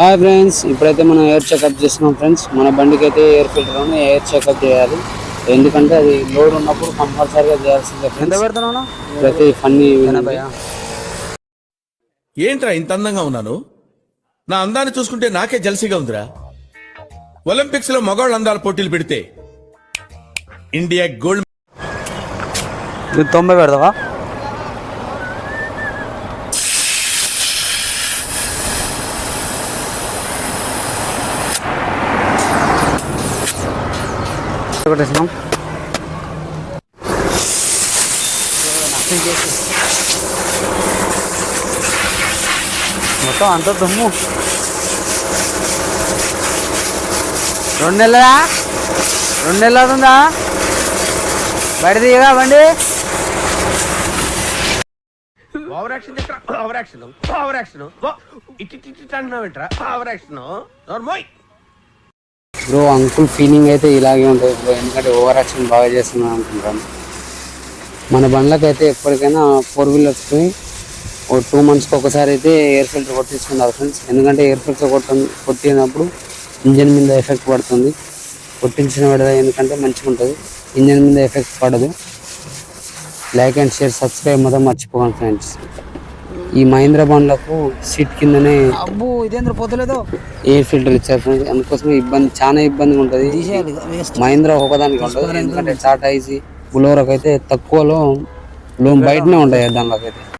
Hi friends ఇప్పుడైతే మనం air checkup చేస్తున్నాం ఫ్రెండ్స్ మన బండికి అయితే ఎయిర్ ఫిల్టర్ ఉంది ఎయిర్ చెకప్ చేయాలి. ఎందుకంటే అది లోడ్ ఉన్నప్పుడు కంపల్సరీగా చేయాల్సిందే ఎంత ఫ్రెండ్స్ పెడుతున్నావు ప్రతి ఫన్నీ ఏంట్రా ఇంత అందంగా ఉన్నాను? నా అందాన్ని చూసుకుంటే నాకే జలసిగా ఉందిరా. ఒలింపిక్స్లో మగవాళ్ళ అందాల పోటీలు పెడితే ఇండియా గోల్డ్ తొంభై పెడతావా? కొట్టేసినాం మొత్తం అంత దుమ్ము రెండు నెలలా రెండు నెలలు అవుతుందా బయట తీయగా బండి ఓవరాక్షన్ ఓవరాక్షన్ ఓవరాక్షన్ ఇట్టి ఇట్టి అంటున్నావేంట్రా ఓవర్ యాక్షన్ నోర్మోయ్ బ్రో అంకుల్ ఫీలింగ్ అయితే ఇలాగే ఉంటుంది బ్రో ఎందుకంటే ఓవర్ యాక్షన్ బాగా చేస్తున్నాను అనుకుంటాను మన బండ్లకు అయితే ఎప్పటికైనా ఫోర్ వీలర్స్కి ఓ టూ మంత్స్కి ఒకసారి అయితే ఎయిర్ ఫిల్టర్ కొట్టించుకున్నారు ఫ్రెండ్స్ ఎందుకంటే ఎయిర్ ఫిల్టర్ కొట్ట కొట్టినప్పుడు ఇంజన్ మీద ఎఫెక్ట్ పడుతుంది. కొట్టించిన విడద ఎందుకంటే మంచిగా ఉంటుంది. ఇంజన్ మీద ఎఫెక్ట్ పడదు. లైక్ అండ్ షేర్ సబ్స్క్రైబ్ మొత్తం మర్చిపోకండి ఫ్రెండ్స్ ఈ మహీంద్రా బండ్లకు సీట్ కిందనే అబ్బో ఇదేంద్ర పోతలేదు. ఎయిర్ ఫిల్టర్ ఇచ్చారు ఫ్రెండ్స్ అందుకోసం ఇబ్బంది చాలా ఇబ్బందిగా ఉంటుంది. మహీంద్రా ఒకదానికి ఉంటుంది. ఎందుకంటే టాటా ఈజీ బులోరకు అయితే తక్కువలో లోన్ బయటనే ఉంటాయి దానిలోకి అయితే